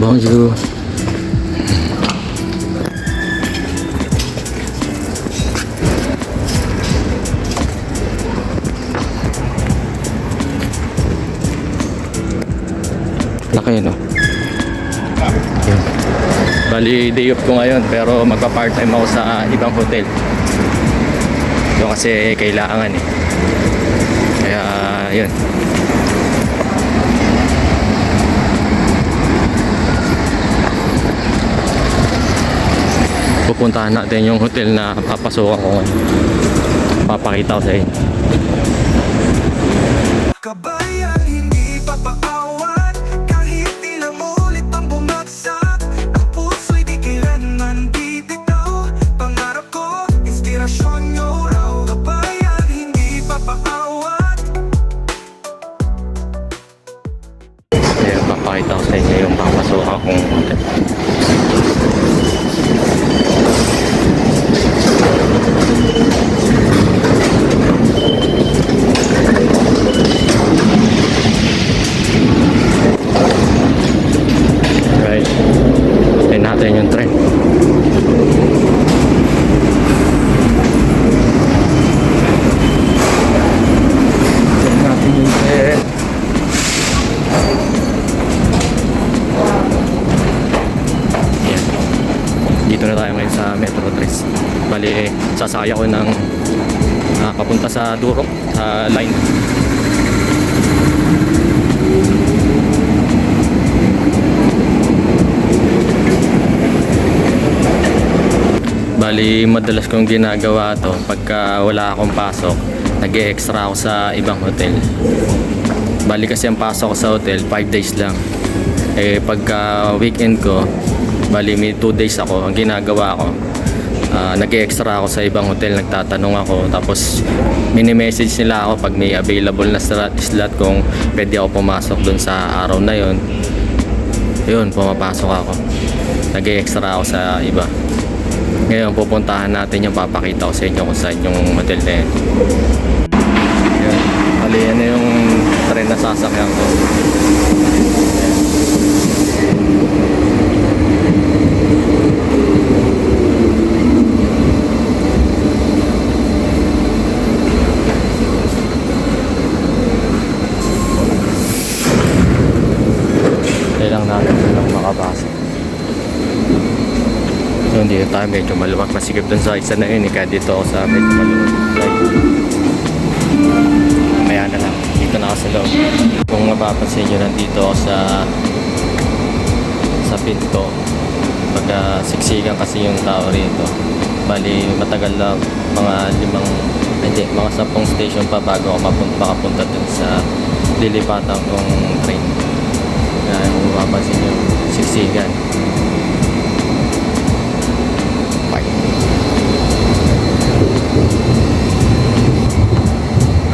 Bonjour. Laki no? Yun. Bali, day off ko ngayon pero magpa-part time ako sa ibang hotel. Doon kasi kailangan eh. Kaya, yun. Pupuntahan natin yung hotel na papasukan ko ngayon. Papakita ko sa inyo. Kabayan, hindi papaawan Kahit tila ulit ang bumagsak Ang puso'y di kailanman bibitaw Pangarap ko, inspirasyon nyo raw Kabayan, hindi papaawan Ayan, papakita ko sa inyo yung papasukan kong hotel. Bali, madalas kong ginagawa to pagka wala akong pasok, nag extra ako sa ibang hotel. Bali kasi ang pasok ko sa hotel, 5 days lang. Eh pagka weekend ko, bali may 2 days ako, ang ginagawa ko, ah, nag-extra ako sa ibang hotel, nagtatanong ako, tapos mini-message nila ako pag may available na slot, kung pwede ako pumasok dun sa araw na yon. Yun, pumapasok ako. Nag-extra ako sa iba. Ngayon, pupuntahan natin yung papakita ko sa inyo kung saan yung hotel na yun. Yun. Bali, yan na yung tren na sasakyan ko. Kailang natin lang makapasok. Hindi tayo medyo maluwag. Masigip dun sa isa na yun. eh, Kaya dito ako sa medyo maluwag. Mamaya na lang. Dito na ako sa loob. Kung mapapansin nyo, nandito ako sa sa pinto. Pagka siksikan kasi yung tao rito. Bali, matagal lang. Mga limang, hindi, mga sampung station pa bago ako makapunta dun sa lilipatan kong train. Kaya kung mapapansin nyo, siksikan.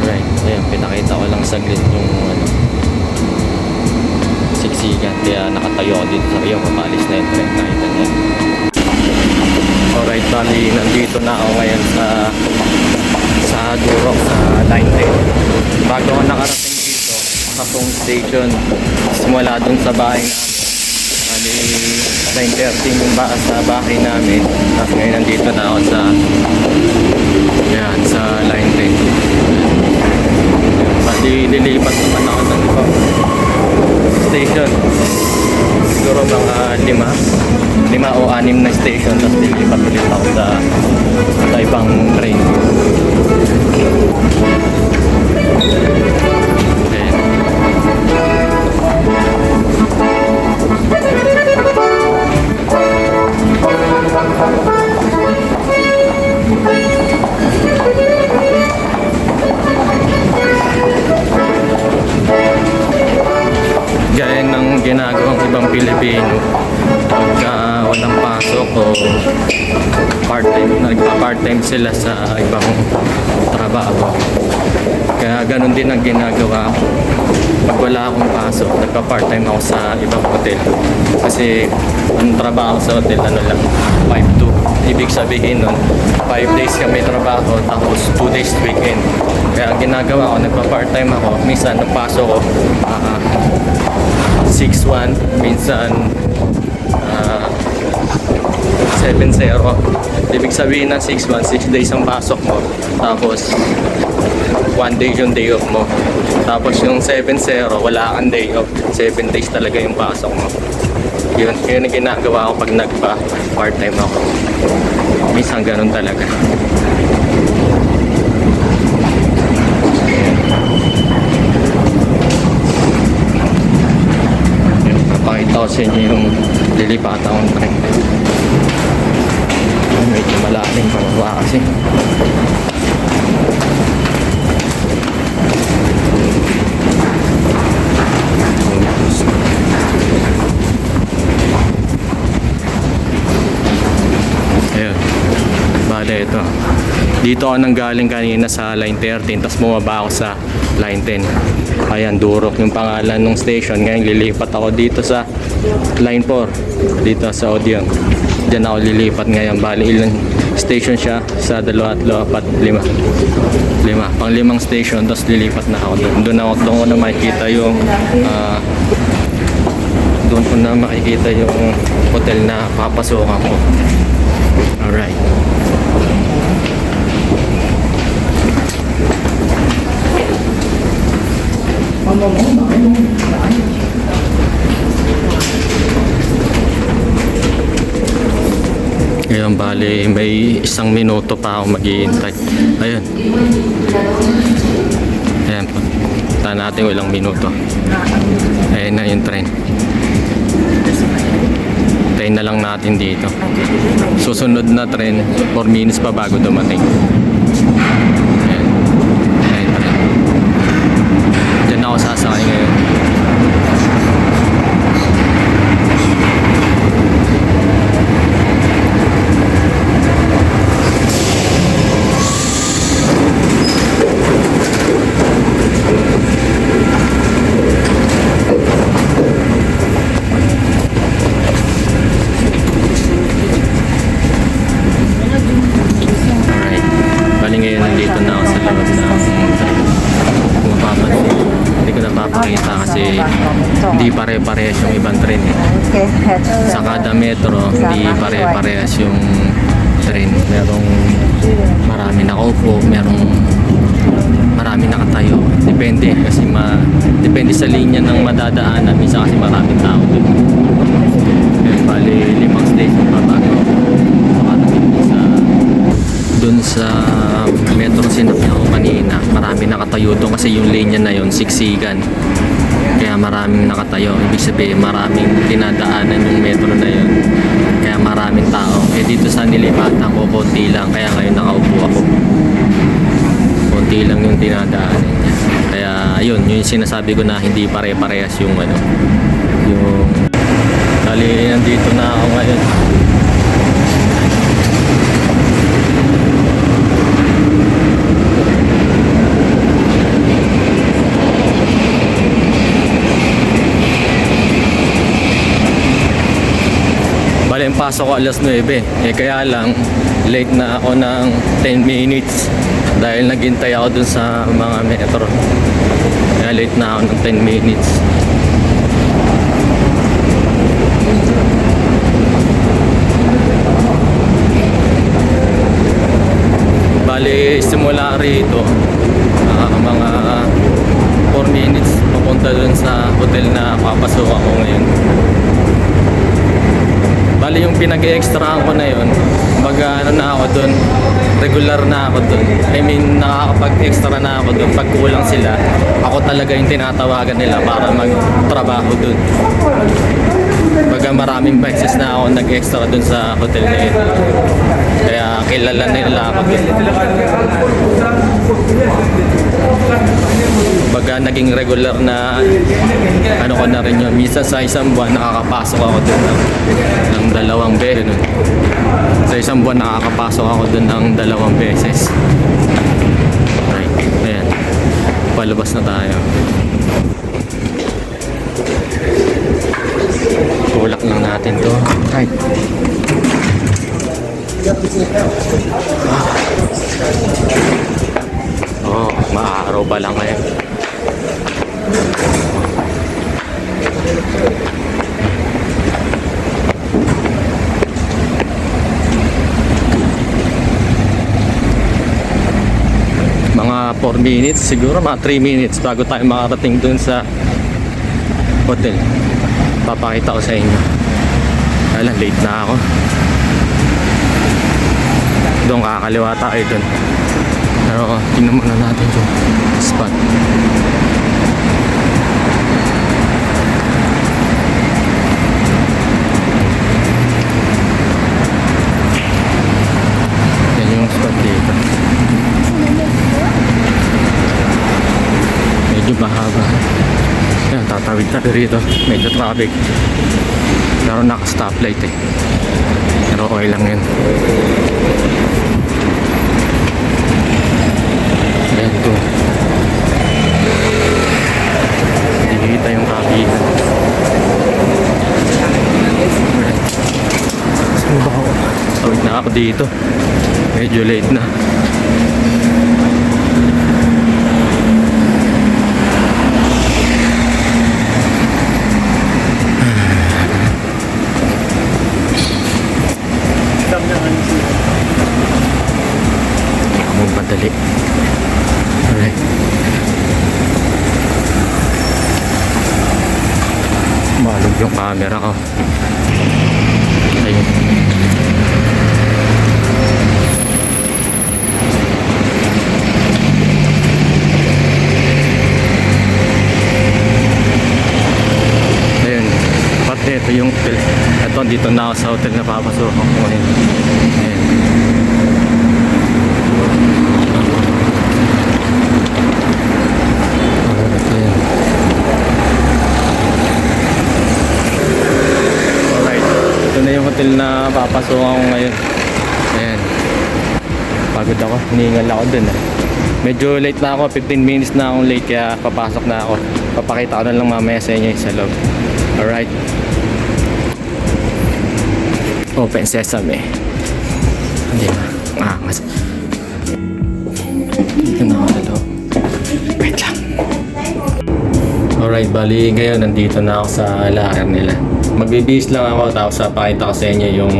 Right. Ayan, pinakita ko lang saglit yung ano, siksikan. Kaya nakatayo ako dito sa iyo. Pamalis na yung train. Nakita niya. Alright, bali, nandito na ako ngayon sa sa Durok, sa Line 10. Bago ako nakarating dito, sa Pong Station, simula dun sa bahay namin. Bali, 9.30 yung ba sa bahay namin. Tapos ngayon nandito na ako sa yan, sa Line 10. Bali, lilipat naman ako ng ibang station. Siguro mga lima. Lima o anim na station. Pilipino pagka walang pasok o part-time, nagpa-part-time sila sa ibang trabaho. Kaya ganun din ang ginagawa. Pag wala akong pasok, nagpa-part-time ako sa ibang hotel. Kasi ang trabaho sa hotel, ano lang, 5 to. Ibig sabihin nun, 5 days kami trabaho, tapos 2 days weekend. Kaya ginagawa ko, nagpa-part-time ako. Minsan, nagpasok ko, ah, 6-1, minsan ah, 7-0. Ibig sabihin ng 6-1, 6 days ang pasok mo. Tapos, 1 day yung day off mo. Tapos yung 7-0, wala kang day off. 7 days talaga yung pasok mo. Yun, yun ang ginagawa ko pag nagpa part-time ako. Minsan ganun talaga. Ko sa inyo yung lilipatan kong train. Medyo malaking pababa kasi. Ayun. Bale, ito. Dito ako nang galing kanina sa line 13, tapos bumaba ako sa line 10. Ayan, Durok yung pangalan ng station. Ngayon, lilipat ako dito sa line 4, dito sa Odeon. Diyan ako lilipat ngayon. Bale, ilang station siya? Sa dalawa, tatlo, apat, lima. Lima. Pang limang station, tapos lilipat na ako doon. Doon ako, doon ko na makikita yung ah, doon ko na makikita yung hotel na papasukan ko. Alright. Ngayon, bali, may isang minuto pa ako maghihintay. Ayun. Ayan po. Tahan natin ilang minuto. Ayan na yung train. Train na lang natin dito. Susunod na train, 4 minutes pa bago dumating. Maraming tao doon. Kaya bali limang station pa bago makatabi sa doon sa metro sinakyan ko kanina, marami nakatayo doon kasi yung linya na yon siksikan. Kaya maraming nakatayo. Ibig sabihin, maraming dinadaanan yung metro na yon. Kaya maraming tao. Eh dito sa nilipatan ko, konti lang. Kaya ngayon nakaupo ako. Konti lang yung dinadaanan Kaya yun, yun yung sinasabi ko na hindi pare-parehas yung ano. Yung... Dali, nandito na ako ngayon. Pasok ko alas 9. Eh, kaya lang, late na ako ng 10 minutes dahil naghintay ako dun sa mga metro. Kaya late na ako ng 10 minutes. Bali, simula rito, ah, mga 4 minutes papunta dun sa hotel na papasok ako ngayon. Bali yung pinag-extra ko na yun, mag ano na ako dun, regular na ako dun. I mean, nakakapag-extra na ako dun. Pag kulang sila, ako talaga yung tinatawagan nila para magtrabaho dun. Baga maraming beses na ako nag-extra dun sa hotel na yun. Kaya kilala nila ako dun. Baga naging regular na ano ko na rin yun. Minsan sa isang buwan nakakapasok ako dun ng, ng dalawang beses. Sa isang buwan nakakapasok ako dun ng dalawang beses. Right. Ayan. Palabas na tayo. Tulak lang natin to. Right. Oh, maaraw pa lang ngayon. Mga 4 minutes, siguro mga 3 minutes bago tayo makarating dun sa hotel. Papakita ko sa inyo. Alam, late na ako. Doon kakaliwa tayo dun. Pero tingnan muna natin yung spot. Tatawid tayo rito. Medyo traffic. Pero naka-stoplight eh. Pero okay lang yun. Ayan to. Hindi kita yung kapihan. Saan ba ako? Tawid na ako dito. Medyo late na. Huwag madali. Alright. Malog yung camera ko. Ayun. Ayun. Pati ito yung. Ito, dito na ako sa hotel na papasok ako ngayon. Ayun. Alright, ayun. Alright. Ito na yung hotel na papasok ako ngayon. Ayan. Pagod ako. Hinihingal ako dun eh. Medyo late na ako. 15 minutes na akong late kaya papasok na ako. Papakita ko na lang mamaya sa inyo sa loob. Alright. Open sesame. Hindi ba? Ah, mas... Dito na ako sa loob. Wait lang. Alright, bali ngayon nandito na ako sa lakar nila. Magbibihis lang ako tapos papakita ko sa inyo yung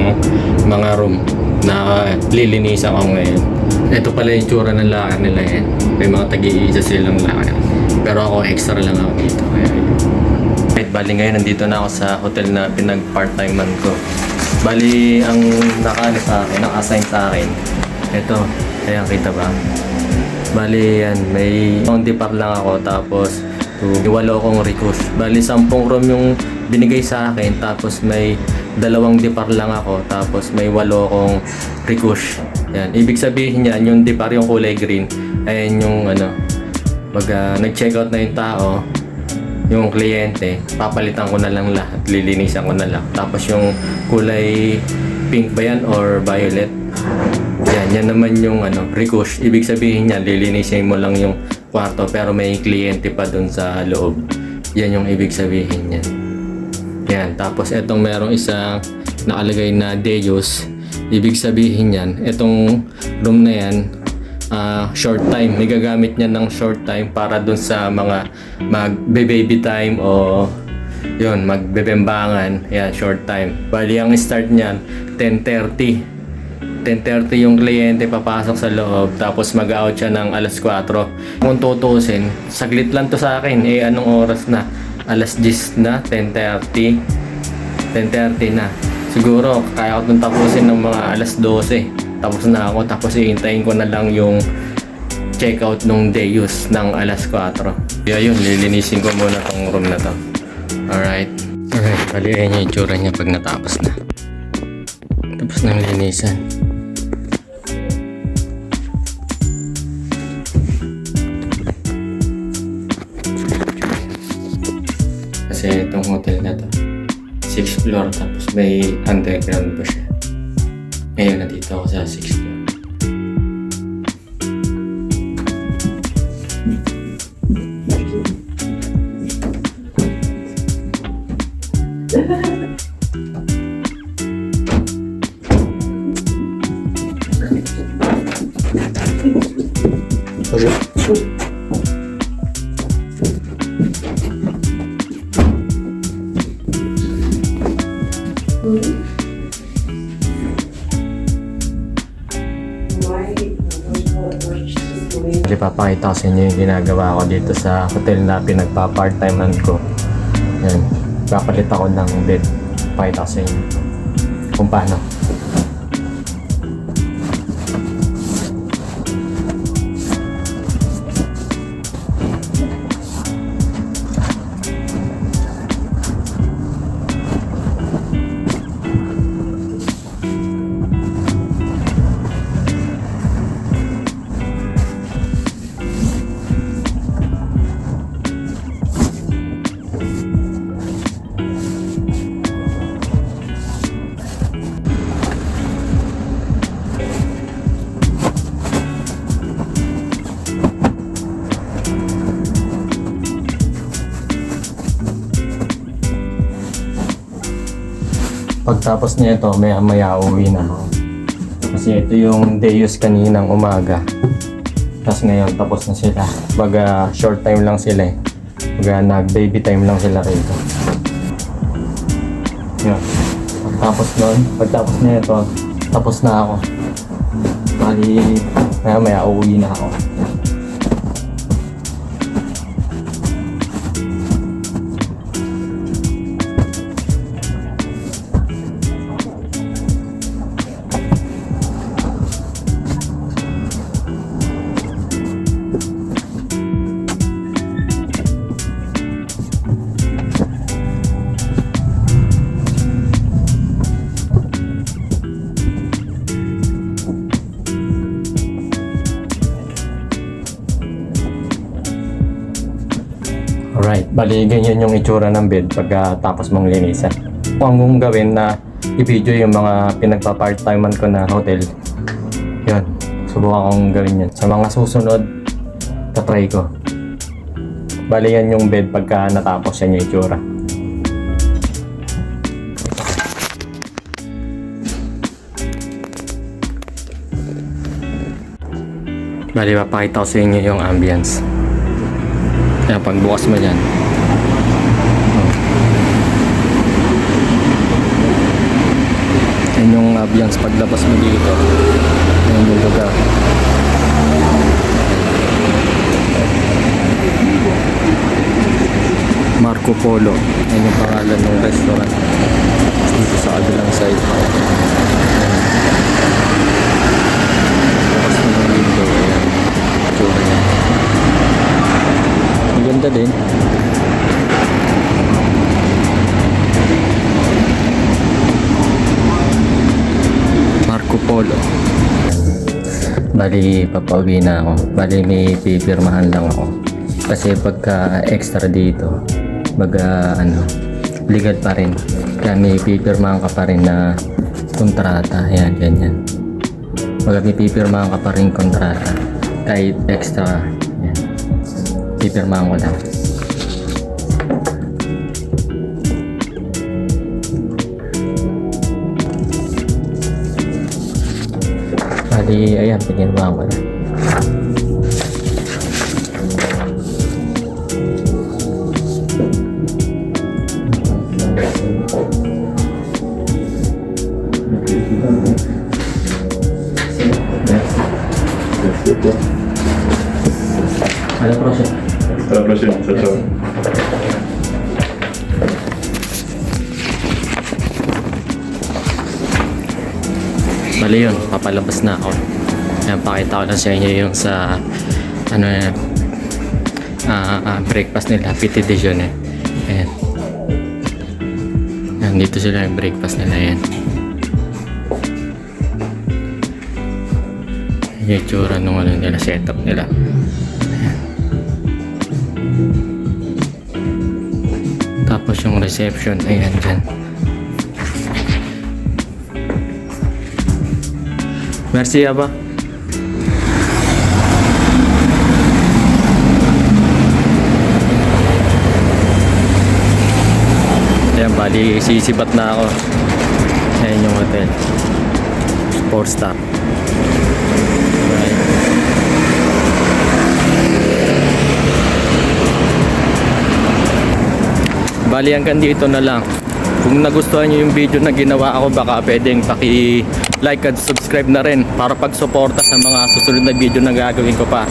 mga room na lilinisan ko ngayon. Ito pala yung tsura ng lakar nila yan. May mga tag-iisa silang lakar. Pero ako extra lang ako dito. Kaya bali ngayon nandito na ako sa hotel na pinag-part-time man ko. Bali, ang nakaano sa akin, naka-assign sa akin. Ito, ayan kita ba? Bali yan, may only par lang ako tapos walo kong request. Bali, sampung room yung binigay sa akin tapos may dalawang depar lang ako tapos may walo kong request. Yan, ibig sabihin yan, yung depar yung kulay green, ayan yung ano, pag ah, nag-check out na yung tao, yung kliyente, papalitan ko na lang lahat, lilinisan ko na lang. Tapos yung kulay pink ba yan or violet? Yan, yan naman yung ano, request. Ibig sabihin niya, lilinisin mo lang yung kwarto pero may kliyente pa dun sa loob. Yan yung ibig sabihin niyan. Yan, tapos etong merong isang nakalagay na Deus. Ibig sabihin yan, etong room na yan, ah, short time. May gagamit niya ng short time para dun sa mga mag-baby time o yun, magbebembangan. Yan, short time. Bali, ang start niyan, 10.30. 10.30 yung kliyente papasok sa loob tapos mag-out siya ng alas 4. Kung tutusin, saglit lang to sa akin. Eh, anong oras na? Alas 10 na? 10.30? 10.30 na. Siguro, kaya ko itong tapusin ng mga alas 12. Tapos na ako. Tapos iintayin ko na lang yung checkout nung Deus ng alas 4. Kaya yun, lilinisin ko muna tong room na to. Alright. Alright, bali ayan yung itsura niya pag natapos na. Tapos na yung linisan. kasi itong hotel na to. 6th floor tapos may underground pa siya. Ngayon nandito ako sa 6th floor. Bonjour. papakita ko sa inyo yung ginagawa ko dito sa hotel na pinagpa-part-timean ko. Yan. Papalit ako ng bed. Pakita ko sa inyo. Kung paano. Pagtapos nito, maya maya uwi na. Kasi ito yung day use kaninang umaga. Tapos ngayon, tapos na sila. Baga, short time lang sila eh. Baga, nag-baby time lang sila rito. Yun. Pagtapos nun, pagtapos na ito, tapos na ako. Bali, maya maya uwi na ako. Bali ganyan yung itsura ng bed pagkatapos mong linisan. Ang gawin na i-video yung mga pinagpa-part-timean ko na hotel. Yun, subukan kong gawin yun. Sa mga susunod, tatry ko. Bali yan yung bed pagka natapos yan yung itsura. Bali, papakita ko sa inyo yung ambience. Kaya pagbukas mo dyan. Yan yung ambience paglabas mo dito. Yan yung lugar. Marco Polo. Yan yung pangalan ng restaurant. Dito sa kabilang side. Bukas mo ng window. Ayan. Tsura niya. Maganda din. Polo. Bali, papauwi na ako. Bali, may pipirmahan lang ako. Kasi pagka extra dito, baga ano, legal pa rin. Kaya may pipirmahan ka pa rin na kontrata. Ayan, ganyan. Baga may pipirmahan ka pa rin kontrata. Kahit extra. Ayan. Pipirmahan ko lang. Bali, ayan, pinirmahan ko Bali yun, papalabas na ako. Ayan, pakita ko lang sa inyo yung sa ano na ah, ah, breakfast nila, petit déjeuner. Ayan. Ayan, dito sila yung breakfast nila. Ayan yung itsura nung ano nila, setup nila. Ayan. Tapos yung reception, ayan dyan. Merci, Aba. Ayan, bali, sisibat na ako. Ayan yung hotel. Four star. Bali, hanggang dito na lang. Kung nagustuhan nyo yung video na ginawa ako, baka pwedeng paki-like at subscribe na rin para pagsuporta sa mga susunod na video na gagawin ko pa.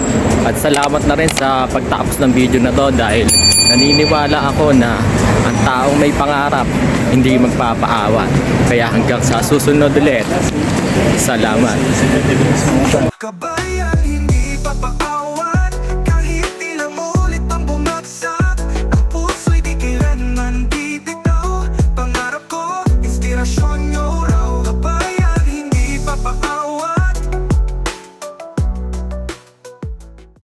At salamat na rin sa pagtapos ng video na to dahil naniniwala ako na ang taong may pangarap hindi magpapaawa. Kaya hanggang sa susunod ulit. Salamat. Kabayan